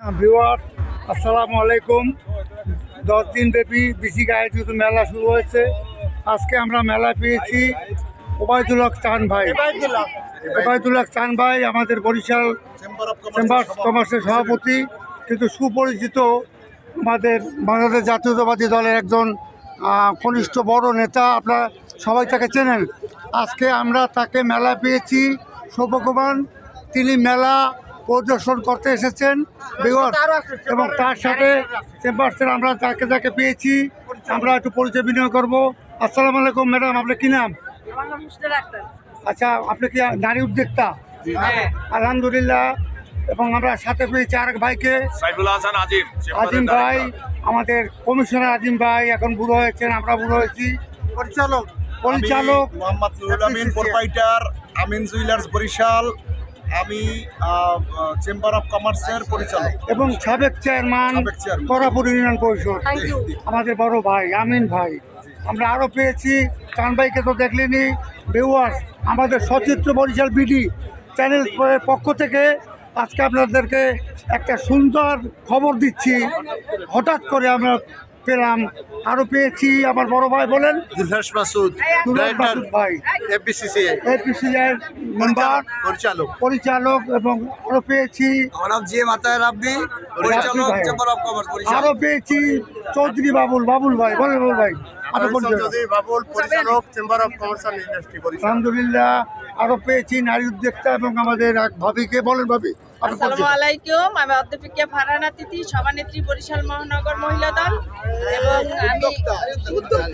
ভিওয়ার আসসালামু আলাইকুম। দশ দিন ব্যাপী বিসিক আয়োজিত মেলা শুরু হয়েছে, আজকে আমরা মেলা পেয়েছি ওবায়দুল হক চান ভাই। ওবায়দুল হক চান ভাই আমাদের বরিশাল চেম্বার কমার্সের সভাপতি, কিন্তু সুপরিচিত আমাদের বাংলাদেশ জাতীয়তাবাদী দলের একজন কনিষ্ঠ বড় নেতা, আপনারা সবাই তাকে চেনেন। আজকে আমরা তাকে মেলা পেয়েছি, সৌভাগ্যবান। তিনি মেলা পরিদর্শন করতে এসেছেন বিগত। এবং তার সাথে চেম্বার্সের আমরা যাকে যাকে পেয়েছি। আমরা একটু পরিচয় বিনিয়োগ করব। আসসালামু আলাইকুম ম্যাডাম আপনার কি নাম? আচ্ছা আপনি কি নারী উদ্যোক্তা? আলহামদুলিল্লাহ। এবং আমরা সাথে পেয়েছি আরেক ভাইকে। আজিম আজিম ভাই আমাদের কমিশনার আজিম ভাই এখন বুড়ো হয়েছেন আমরা বুড়ো হয়েছি। পরিচালক। পরিচালক। Mohammad Amin proprietor Amin jewellers Barishal. আমি চেম্বার অফ কমার্সের পরিচালক। এবং সাবেক চেয়ারম্যান। করাপুর ইউনিয়ন পরিষদ। আমাদের বড় ভাই আমিন ভাই। আমরা আরও পেয়েছি চান ভাইকে তো দেখলেনি। বেওয়াস আমাদের সচিত্র বরিশাল বিডি চ্যানেল পক্ষ থেকে আজকে আপনাদেরকে একটা সুন্দর খবর দিচ্ছি। হঠাৎ করে আমরা পেলাম। আরও পেয়েছি আমার বড় ভাই বলেন। দিলহাস মাসুদ ভাই। মেম্বার পরিচালক পরিচালক। এবং আরও পেয়েছি। আমার নাম জি মাতায় রাব্বি পরিচালক, চেম্বার অফ কমার্স আরও পেয়েছি চৌধুরী বাবুল বাবুল ভাই বলেন বাবুল ভাই। আরও পরিচয় বাবুল পরিচালক চেম্বার অফ কমার্স ইন্ডাস্ট্রি আলহামদুলিল্লাহ আরও পেয়েছি নারী উদ্যোক্তা এবং আমাদের এক ভাবিকে বলেন ভাবি। আসসালামু আলাইকুম আমি অধ্যাপিকা ফারহানা তিথি সভানেত্রী বরিশাল মহানগর মহিলা দল এবং আমি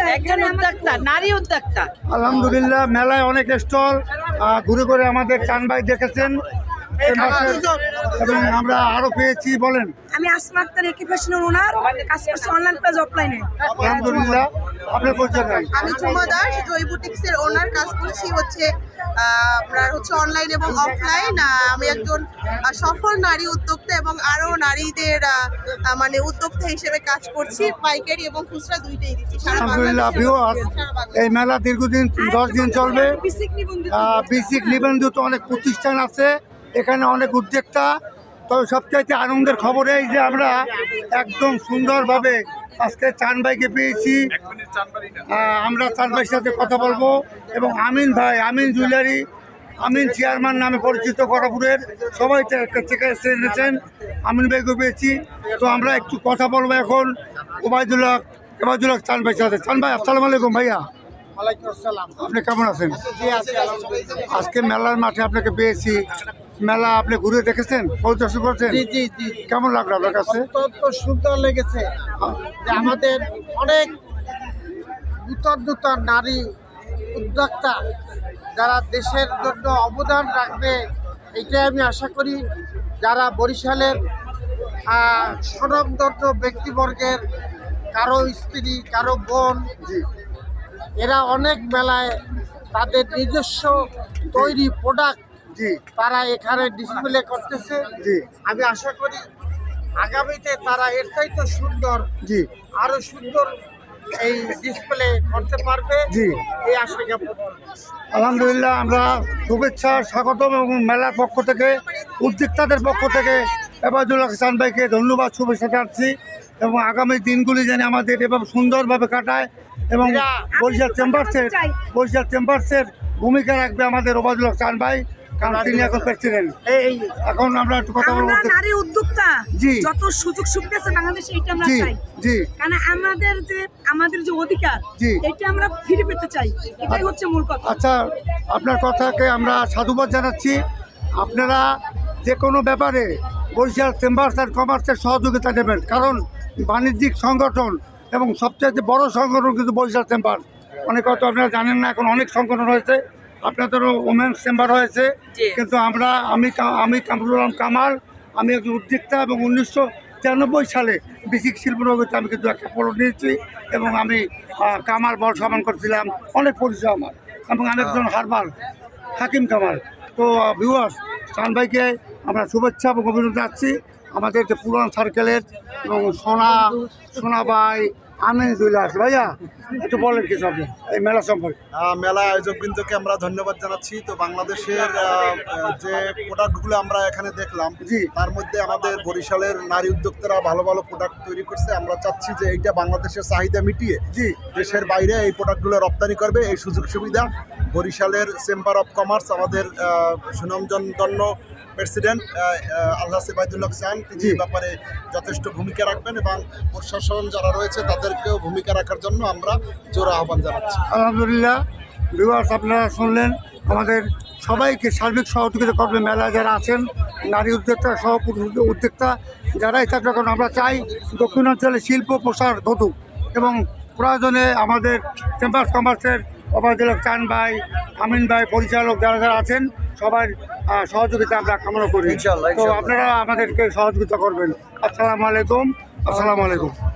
একজন উদ্যোক্তা নারী উদ্যোক্তা। আলহামদুলিল্লাহ মেলায় অনেক স্টল আহ, ঘুরে ঘুরে আমাদের চান ভাই দেখেছেন। এবং আমরা আরও পেয়েছি বলেন। আমি আসমা আক্তার একে ফ্যাশনের ওনার কাজ করছি অনলাইন প্লাস অফলাইনে আলহামদুলিল্লাহ আপনার পরিচয় আমি ঝুমা দাস জয় বুটিক্সের ওনার কাজ করছি হচ্ছে আপনার হচ্ছে অনলাইন এবং অফলাইন আমি একজন সফল নারী উদ্যোক্তা এবং আরও নারীদের মানে উদ্যোক্তা হিসেবে কাজ করছি। পাইকারি এবং খুচরা দুইটাই দিচ্ছি। আলহামদুলিল্লাহ বাংলাদেশে। এই মেলা দীর্ঘদিন দশ দিন চলবে। বিসিক নিবন্ধিত অনেক প্রতিষ্ঠান আছে। এখানে অনেক উদ্যোক্তা তবে সবচাইতে আনন্দের খবর এই যে আমরা একদম সুন্দরভাবে আজকে চান ভাইকে পেয়েছি। আমরা চান ভাইয়ের সাথে কথা বলব এবং আমিন ভাই আমিন জুয়েলারি আমিন চেয়ারম্যান নামে পরিচিত করাপুরের সবাই একটা থেকে এনেছেন। আমিন ভাইকে পেয়েছি। তো আমরা একটু কথা বলব এখন। ওবায়দুল্লাহ ওবায়দুল্লাহ চান ভাইয়ের সাথে। চান ভাই আসসালামু আলাইকুম ভাইয়া। আপনি কেমন আছেন? আজকে মেলার মাঠে আপনাকে পেয়েছি। মেলা আপনি ঘুরে দেখেছেন? পরিদর্শন করছেন? জি জি জি। কেমন লাগল আপনার কাছে? অত্যন্ত সুন্দর লেগেছে। যে আমাদের অনেক নূতন নূতন নারী উদ্যোক্তা যারা দেশের জন্য অবদান রাখবে এটাই আমি আশা করি। যারা বরিশালের স্বনামধন্য ব্যক্তিবর্গের কারও স্ত্রী কারও বোন এরা অনেক মেলায় তাদের নিজস্ব তৈরি প্রোডাক্ট জি। তারা এখানে ডিসপ্লে করতেছে। জি। আমি আশা করি আগামীতে তারা এর চাইতে সুন্দর জি। আরও সুন্দর এই ডিসপ্লে করতে পারবে। জি। এই আশা জ্ঞাপন আলহামদুলিল্লাহ আমরা শুভেচ্ছা স্বাগতম এবং মেলার পক্ষ থেকে উদ্যোক্তাদের পক্ষ থেকে এবাজুল হাসান ভাইকে ধন্যবাদ শুভেচ্ছা জানাচ্ছি এবং আগামী দিনগুলি যেন আমাদের এবং সুন্দরভাবে কাটায় এবং বরিশাল চেম্বার্সের বরিশাল চেম্বার্সের ভূমিকা রাখবে আমাদের ওবায়দুল হাসান ভাই। কারণ তিনি এখন প্রেসিডেন্ট এই এখন আমরা একটু কথা বলব নারী উদ্যোক্তা। জি। যত সুযোগ সুবিধা আছে বাংলাদেশে এটা আমরা জি চাই। জি। কারণ আমাদের যে আমাদের যে অধিকার জি। এটা আমরা ফিরে পেতে চাই। এটাই হচ্ছে মূল কথা। আচ্ছা আপনার কথাকে আমরা সাধুবাদ জানাচ্ছি। আপনারা যে কোনো ব্যাপারে বরিশাল চেম্বার্স অ্যান্ড কমার্সের সহযোগিতা নেবেন। কারণ বাণিজ্যিক সংগঠন এবং সবচেয়ে বড় সংগঠন কিন্তু বরিশাল চেম্বার। অনেক হয়তো আপনারা জানেন না এখন অনেক সংগঠন হয়েছে। আপনাদেরও ওমেন্স চেম্বার হয়েছে। কিন্তু আমরা আমি আমি কামরুল আলম কামাল আমি একজন উদ্যোক্তা এবং উনিশশো তিরানব্বই সালে বেসিক শিল্প নগরীতে আমি কিন্তু একটা পড়ো নিয়েছি এবং আমি কামাল বল সমান করছিলাম। অনেক পরিচয় আমার এবং আমি একজন হারবাল হাকিম কামাল। তো ভিউয়ার্স চান ভাইকে আমরা শুভেচ্ছা এবং অভিনন্দন যাচ্ছি আমাদের যে পুরান সার্কেলের এবং সোনা সোনাবাই আমিন জুয়েলার্স ভাইয়া। একটু বলেন কিছু আপনি এই মেলা সম্পর্কে। মেলা আয়োজকবৃন্দকে আমরা ধন্যবাদ জানাচ্ছি। তো বাংলাদেশের যে প্রোডাক্টগুলো আমরা এখানে দেখলাম জি। তার মধ্যে আমাদের বরিশালের নারী উদ্যোক্তারা ভালো ভালো প্রোডাক্ট তৈরি করছে। আমরা চাচ্ছি যে এইটা বাংলাদেশের চাহিদা মিটিয়ে জি। দেশের বাইরে এই প্রোডাক্টগুলো রপ্তানি করবে। এই সুযোগ সুবিধা বরিশালের চেম্বার অফ কমার্স আমাদের সুনামজন্য প্রেসিডেন্ট আল্লাহ সেবায়দুল্লাহ খান তিনি ব্যাপারে যথেষ্ট ভূমিকা রাখবেন এবং প্রশাসন যারা রয়েছে তাদেরকেও ভূমিকা রাখার জন্য আমরা জোর আহ্বান জানাচ্ছি। আলহামদুলিল্লাহ ভিউয়ার্স আপনারা শুনলেন আমাদের সবাইকে সার্বিক সহযোগিতা করবে মেলায় যারা আছেন নারী উদ্যোক্তা সহ পুরুষ উদ্যোক্তা যারাই থাকবে কারণ আমরা চাই দক্ষিণাঞ্চলে শিল্প প্রসার ঘটুক এবং প্রয়োজনে আমাদের চেম্বার কমার্সের অবাধক চান ভাই আমিন ভাই পরিচালক যারা যারা আছেন সবার সহযোগিতা আমরা কামনা করি। তো আপনারা আমাদেরকে সহযোগিতা করবেন। আসসালামু আলাইকুম আসসালামু আলাইকুম।